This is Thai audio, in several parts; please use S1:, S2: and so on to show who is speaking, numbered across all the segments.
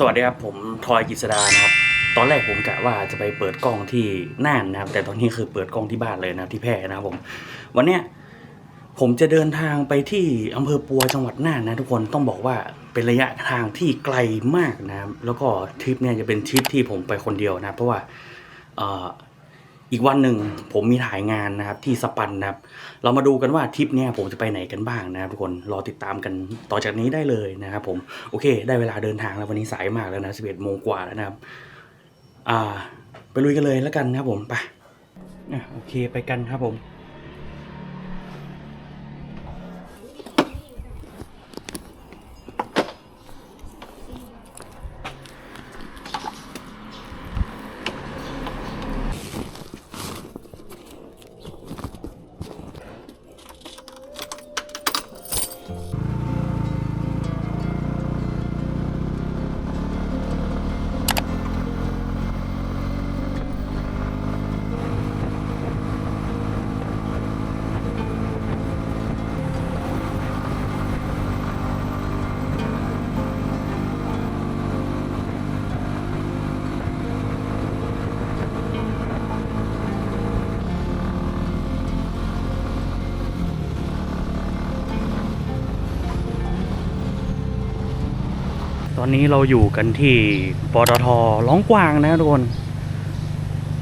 S1: สวัสดีครับ ผมทอยกิษดานะครับ ตอนแรกผมกะว่าจะไปเปิดกล้องที่น่านนะครับ แต่ตอนนี้คือเปิดกล้องที่บ้านเลยนะที่แพร่นะครับผม วันเนี้ยผมจะเดินทางไปที่อำเภอปัวจังหวัดน่านนะทุกคนต้องบอกว่าเป็นระยะทางที่ไกลมากนะครับแล้วก็ทริปเนี่ยจะเป็นทริปที่ผมไปคนเดียวนะเพราะว่า อีกวันหนึ่งผมมีถ่ายงานนะครับที่สปันนะครับ เรามาดูกันว่าทริปนี้ผมจะไปไหนกันบ้างนะครับทุกคนรอติดตามกันต่อจากนี้ได้เลยนะครับผมโอเค ได้เวลาเดินทางแล้ววันนี้สายมากแล้วนะ11โมงกว่าแล้วนะครับ อ่า ไปลุยกันเลยแล้วกันนะครับผมไปโอเคไปกันครับผม ตอนนี้เราอยู่กันที่ปตทร้องกวางนะทุกคน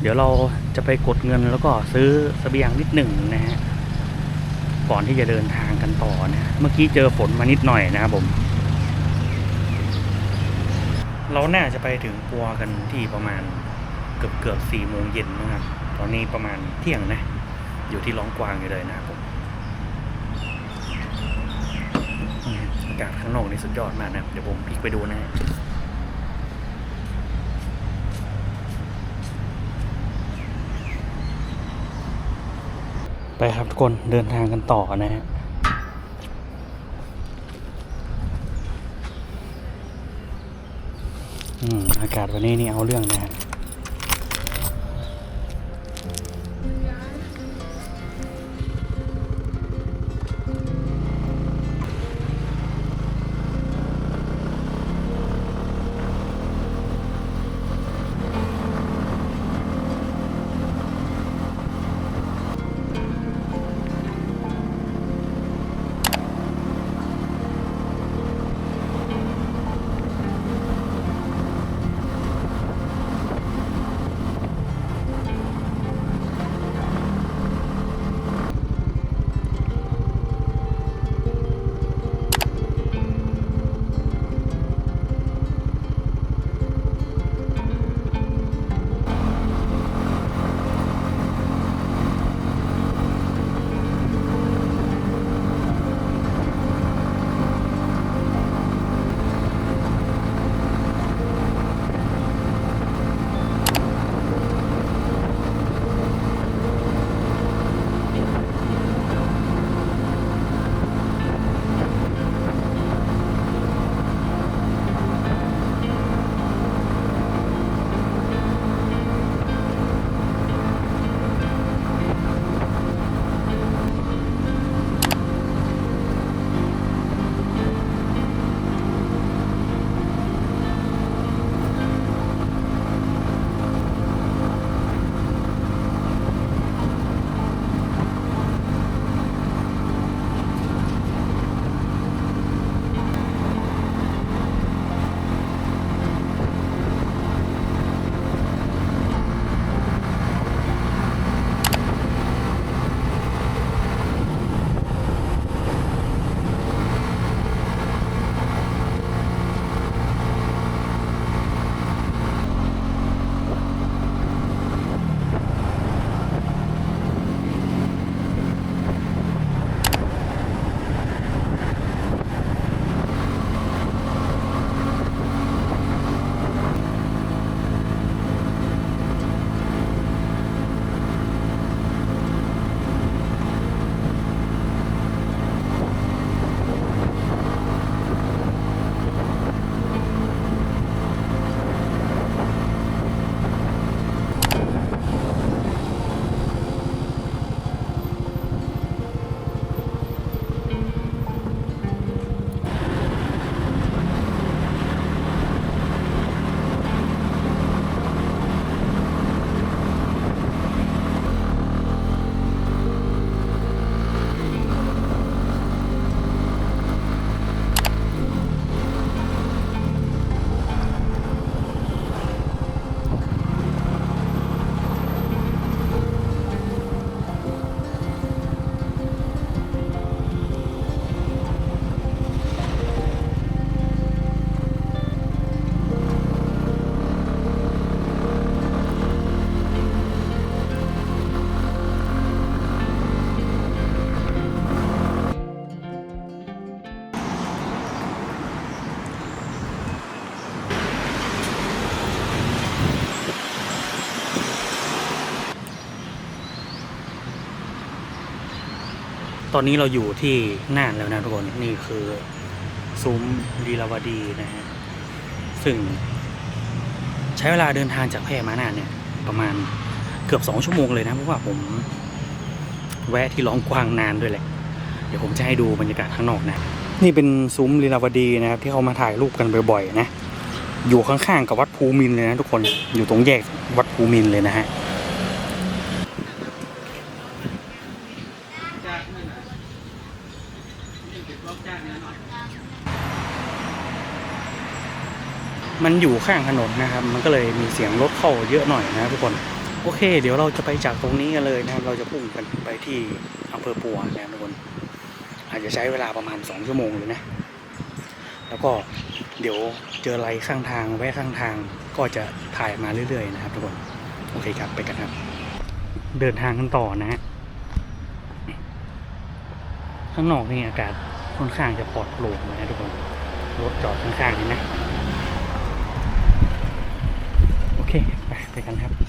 S1: เดี๋ยวเราจะไปกดเงินแล้วก็ซื้อเสบียงนิดหนึ่งนะฮะ ก่อนที่จะเดินทางกันต่อนะ เมื่อกี้เจอฝนมานิดหน่อยนะครับผม เราน่าจะไปถึงปัวกันที่ประมาณเกือบเกือบสี่โมงเย็นนะครับ ตอนนี้ประมาณเที่ยงนะ อยู่ที่ร้องกวางอยู่เลยนะครับผม อืมอากาศข้างนอกนี่สุดยอดมากนะครับเดี๋ยวผมพลิกไปดูนะฮะไปครับทุกคนเดินทางกันต่อนะฮะอืมอากาศวันนี้นี่เอาเรื่องนะฮะ ตอนนี้เราอยู่ที่น่านแล้วนะทุกคนนี่คือซุ้มลีลาวดีนะฮะซึ่งใช้เวลาเดินทางจากแพร่มาน่านเนี่ย ประมาณเกือบสองชั่วโมงเลยนะเพราะว่าผมแวะที่ร้องกวางนานด้วยแหละ เดี๋ยวผมจะให้ดูบรรยากาศข้างนอกนะ นี่เป็นซุ้มลีลาวดีนะครับ ที่เขามาถ่ายรูปกันบ่อยๆนะ อยู่ข้างๆกับวัดภูมินเลยนะทุกคนอยู่ตรงแยกวัดภูมินเลยนะฮะ มันอยู่ข้างถนนนะครับ มันก็เลยมีเสียงรถเข้าเยอะหน่อยนะทุกคน โอเค เดี๋ยวเราจะไปจากตรงนี้กันเลยนะครับ เราจะพุ่งกันไปที่อำเภอปัวนะทุกคน อาจจะใช้เวลาประมาณสองชั่วโมงเลยนะ แล้วก็เดี๋ยวเจออะไรข้างทางแวะข้างทางก็จะถ่ายมาเรื่อยๆนะครับทุกคน โอเคครับไปกันครับ เดินทางกันต่อนะฮะข้างนอกนี่อากาศค่อนข้างจะปลอดโปร่งนะทุกคน รถจอดข้างๆนี่นะ โอเค ไปกันครับ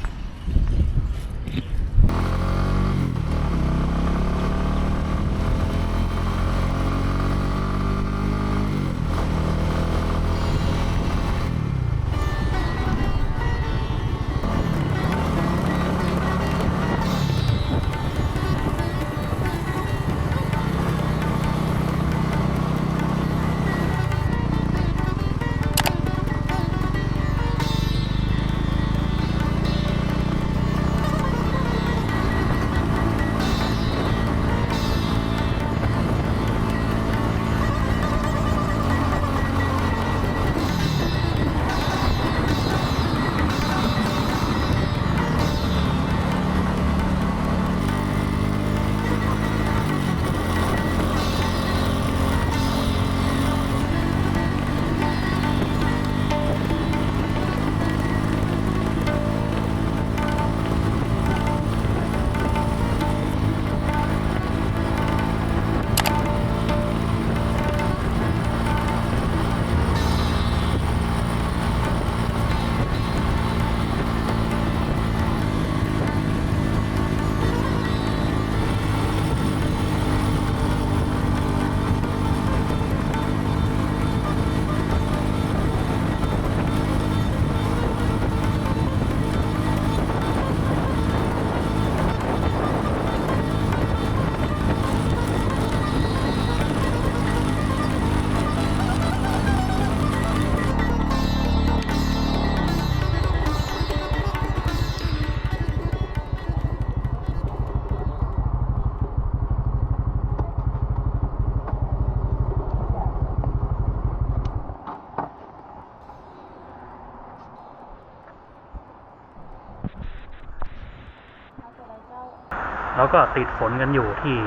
S1: แล้วก็ติดฝนกันอยู่ที่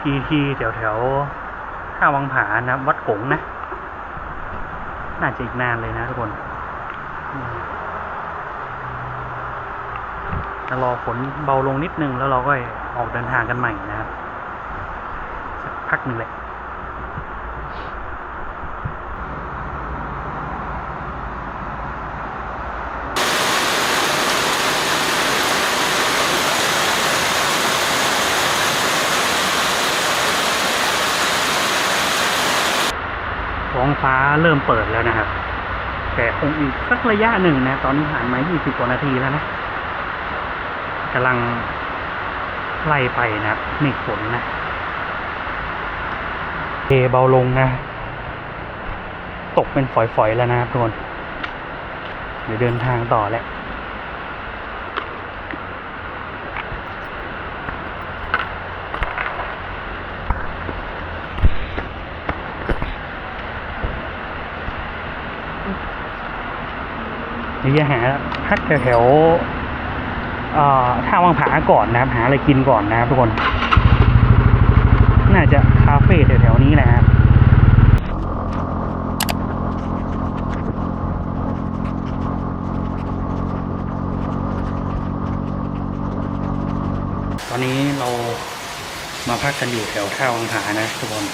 S1: ทีทีแถวแถวท่าวังผานะวัดกงนะ น่าจะอีกนานเลยนะทุกคนจะรอฝนเบาลงนิดนึงแล้วเราก็ออกเดินทางกันใหม่นะครับสักพักหนึ่งแหละ ฟ้าเริ่มเปิดแล้วนะครับ แต่คงอีกสักระยะหนึ่งนะ ตอนนี้ผ่านมา 20 กว่านาทีแล้วนะกำลังไล่ไปนะเมฆฝนนะเทเบาลงนะ ตกเป็นฝอยๆแล้วนะครับทุกคนเดี๋ยวเดินทางต่อแล้ว เดี๋ยวจะหาพักแถวอ่อท่าวังผาก่อนนะครับ หาอะไรกินก่อนนะครับทุกคน น่าจะคาเฟ่แถวๆนี้แหละครับตอนนี้เรามาพักกันอยู่แถวท่าวังผานะทุกคน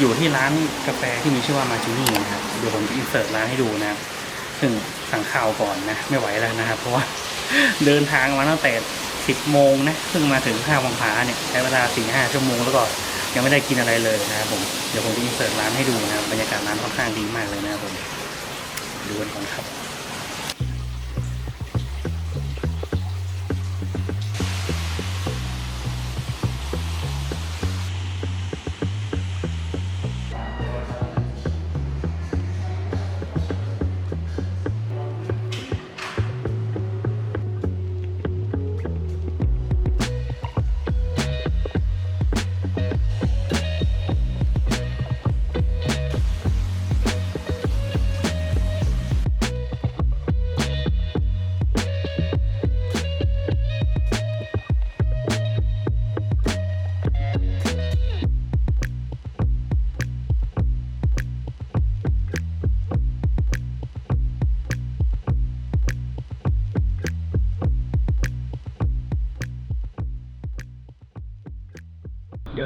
S1: อยู่ที่ร้านกาแฟที่มีชื่อว่ามาจินี่นะครับเดี๋ยวผมอินเสิร์ตร้านให้ดูนะครับซึ่ง สั่งข้าวก่อนนะ ไม่ไหวแล้วนะครับ เพราะว่าเดินทางมาตั้งแต่สิบโมงนะเพิ่งมาถึงข้าวังผาเนี่ยใช้เวลาสี่ห้าชั่วโมงแล้วก็ยังไม่ได้กินอะไรเลยนะครับผมเดี๋ยวผมจะอินเสิร์ตร้านให้ดูนะครับบรรยากาศร้านค่อนข้างดีมากเลยนะครับผมดูกันก่อนครับ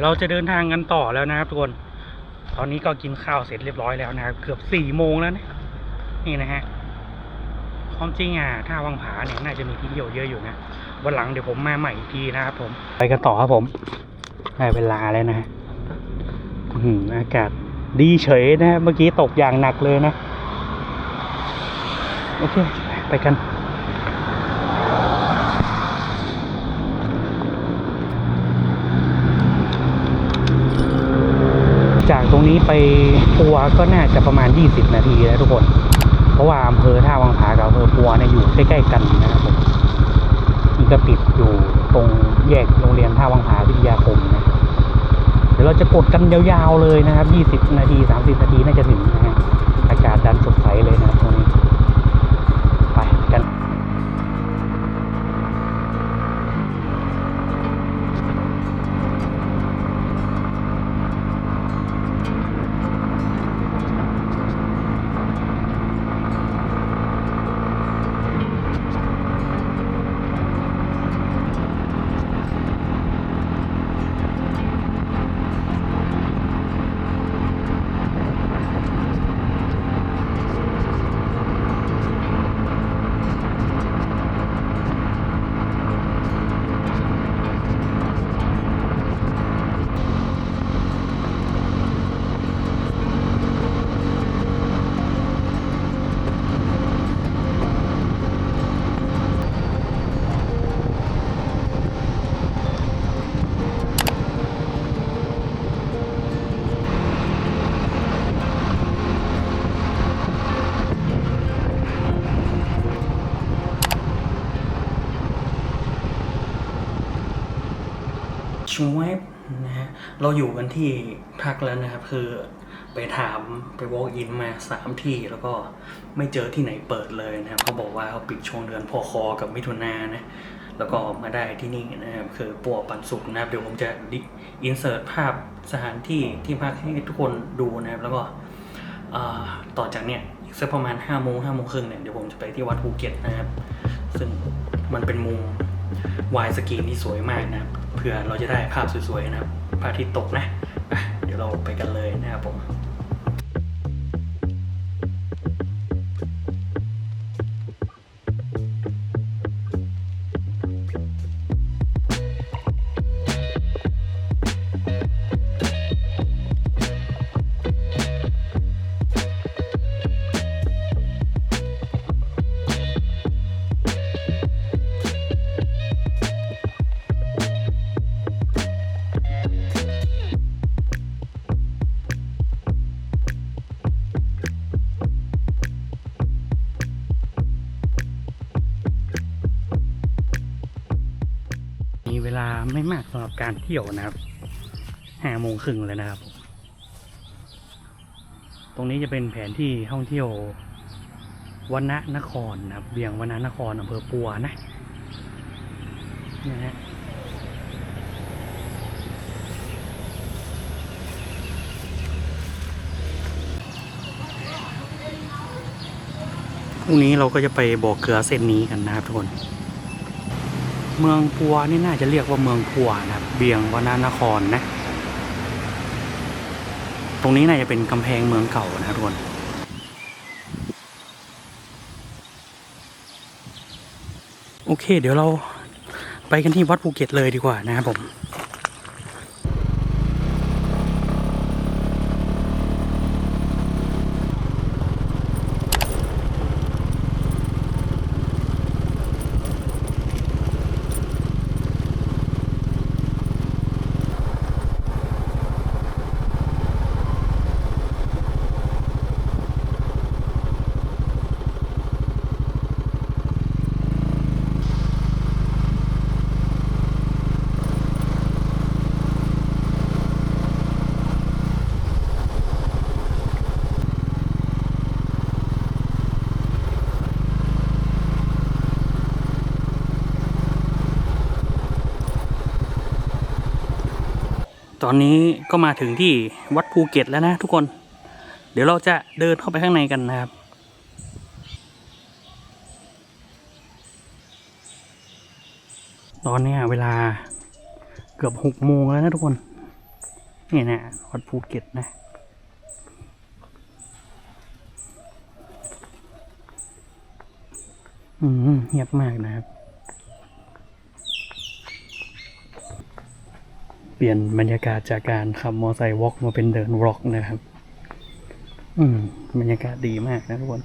S1: เราจะเดินทางกันต่อแล้วนะครับทุกคน ตอนนี้ก็กินข้าวเสร็จเรียบร้อยแล้วนะครับ เกือบสี่โมงแล้วนะนี่นะฮะความจริงอะท่าวังผาเนี่ยน่าจะมีที่เที่ยวเยอะอยู่นะวันหลังเดี๋ยวผมมาใหม่อีกทีนะครับผม ไปกันต่อครับผมได้เวลาแล้วนะฮะอื้อากาศดีเฉยนะฮะเมื่อกี้ตกอย่างหนักเลยนะ โอเค ไปกัน จากตรงนี้ ไปปัวก็น่าจะประมาณ 20 นาทีนะทุกคน เพราะว่าอำเภอท่าวังผากับอำเภอปัวเนี่ยอยู่ใกล้ๆกันนะครับผมนี่ก็ติดอยู่ตรงแยกโรงเรียนท่าวังผาวิทยาคมนะเดี๋ยวเราจะกดกันยาวๆเลยนะครับ 20 นาที 30 นาทีน่าจะถึงนะฮะอากาศดันสดใสเลยนะ เราอยู่กันที่พักแล้วนะครับ คือไปถามไป walk in มาสามที่แล้วก็ไม่เจอที่ไหนเปิดเลยนะครับเขาบอกว่าเขาปิดช่วงเดือนพอคอกับมิถุนานะแล้วก็มาได้ที่นี่นะครับ คือปัวปันสุกนะครับ เดี๋ยวผมจะอินเสิร์ตภาพสถานที่ที่พักให้ทุกคนดูนะครับ แล้วก็ต่อจากเนี้ยอีกสักประมาณ5้าโมงห้าโมงครึ่งเนี่ยเดี๋ยวผมจะไปที่วัดภูเก็ตนะครับ ซึ่งมันเป็นมุมวายสกรีนที่สวยมากนะครับเพื่อเราจะได้ภาพสวยๆนะครับ พระอาทิตย์ตกนะ เดี๋ยวเราไปกันเลยนะครับผม ไม่มากสำหรับการเที่ยวนะครับห้าโมงครึ่งเลยนะครับ ตรงนี้จะเป็นแผนที่ท่องเที่ยววนนครนะครับเบียงวันนครอำเภอปัวนะนะฮะพรุ่งนี้เราก็จะไปบอกเกลือเส้นนี้กันนะครับทุกคน เมืองพัวนี่น่าจะเรียกว่าเมืองพัวนะครับเบียงวนานครนะ ตรงนี้น่าจะเป็นกำแพงเมืองเก่านะทุกคนโอเค เดี๋ยวเราไปกันที่วัดภูเก็ตเลยดีกว่านะครับผม ตอนนี้ก็มาถึงที่วัดภูเก็ตแล้วนะทุกคน เดี๋ยวเราจะเดินเข้าไปข้างในกันนะครับ ตอนนี้เวลาเกือบหกโมงแล้วนะทุกคน นี่นะวัดภูเก็ตนะอืมเงียบมากนะครับ ปลี่ยนบรรยากาศจากการขับมอไซค์วอล์กมาเป็นเดินวอล์กนะครับ อืมบรรยากาศดีมากนะทุกคน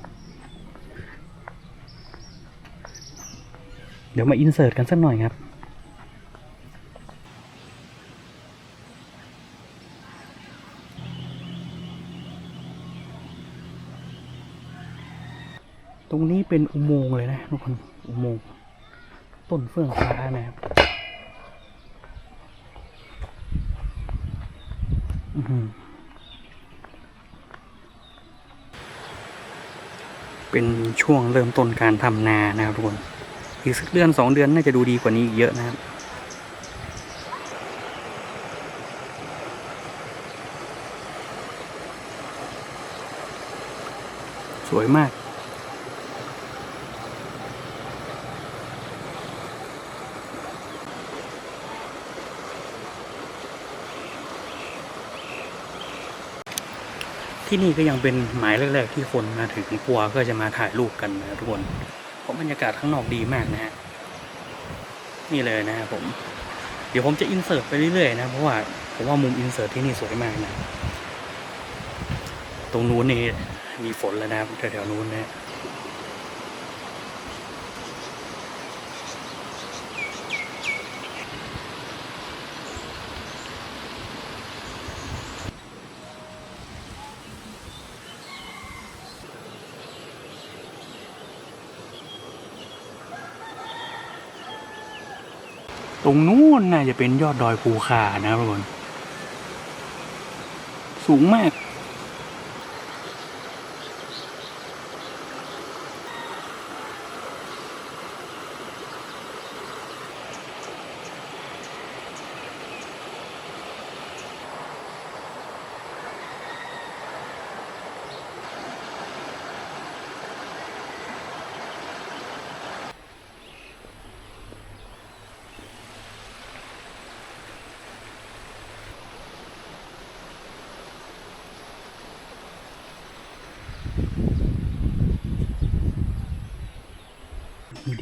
S1: เดี๋ยวมาอินเสิร์ตกันสักหน่อยครับตรงนี้เป็นอุโมงค์เลยนะทุกคน อุโมงค์ต้นเฟื่องฟ้านะครับอื้อหือ เป็นช่วงเริ่มต้นการทำนานะครับทุกคนอีกสักเดือนสองเดือนน่าจะดูดีกว่านี้อีกเยอะนะครับสวยมาก ที่นี่ก็ยังเป็นหมายแรกๆที่คนมาถึงปัวก็จะมาถ่ายรูปกันนะทุกคนเพราะบรรยากาศข้างนอกดีมากนะฮะนี่เลยนะครับผม เดี๋ยวผมจะอินเสิร์ตไปเรื่อยๆนะเพราะว่าผมว่ามุมอินเสิร์ตที่นี่สวยมากนะ ตรงนู้นนี่มีฝนแล้วนะครับแถวๆนู้นนะ ตรงนู้นน่าจะเป็นยอดดอยภูคานะครับทุกคนสูงมาก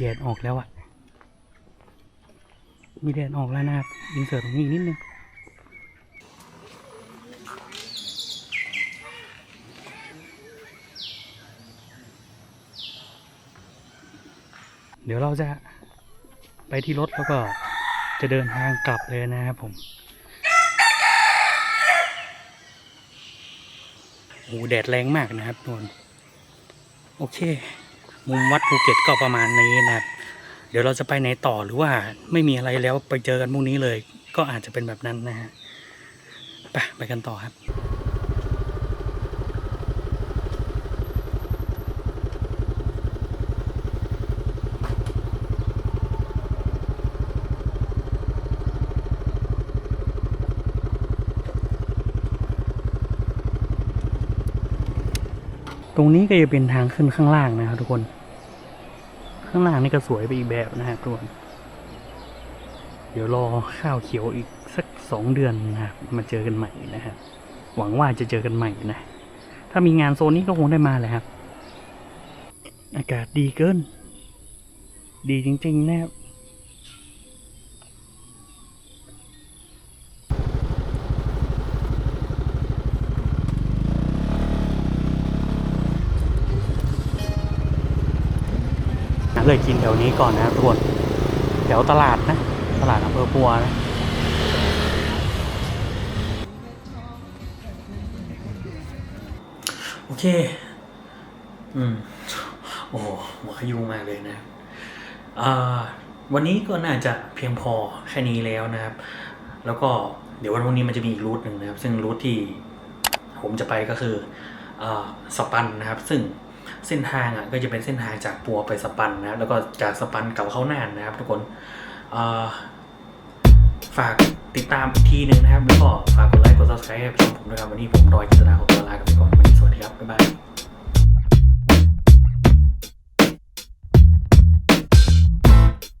S1: ดดออกแล้วอะมีแดดออกแล้วนะครับอินเสิร์ตตรงนี้อีกนิดนึงเดี๋ยวเราจะไปที่รถแล้วก็จะเดินทางกลับเลยนะครับผมโอ้โหแดดแรงมากนะครับทุกคนโอเค มุมวัดภูเก็ตก็ประมาณนี้นะครับเดี๋ยวเราจะไปไหนต่อหรือว่าไม่มีอะไรแล้วไปเจอกันพรุ่งนี้เลย ก็อาจจะเป็นแบบนั้นนะฮะไปไปกันต่อครับ ตรงนี้ก็จะเป็นทางขึ้นข้างล่างนะครับทุกคน ข้างล่างนี่ก็สวยไปอีกแบบนะครับทุกคน เดี๋ยวรอข้าวเขียวอีกสักสองเดือนนะครับมาเจอกันใหม่นะครับ หวังว่าจะเจอกันใหม่นะ ถ้ามีงานโซนนี้ก็คงได้มาแหละครับ อากาศดีเกิน ดีจริงๆนะครับ เลยกินแถวนี้ก่อนนะรับทุกคนแถวตลาดนะ ตลาดอำเภอปัวนะโอเค อืม โอ้โหหัวขยุงมากเลยนะอ่าวันนี้ก็น่าจะเพียงพอแค่นี้แล้วนะครับ แล้วก็เดี๋ยววันพรุ่งนี้มันจะมีอีกรูทหนึ่งนะครับ ซึ่งรูทที่ผมจะไปก็คืออ่าสปันนะครับ ซึ่ง เส้นทางอะก็จะเป็นเส้นทางจากปัวไปสปันนะครับแล้วก็จากสปันกลับเข้าน่านนะครับ ทุกคนฝากติดตามอีกทีหนึ่งนะครับแล้วก็ฝากกดไลค์กดซับสไคร b e ให้ช่องผมด้วยครับ วันนี้ผมรอยกิตนาของตัวลากันไปก่อนวันนี้สวัสดีครับ บ๊ายบาย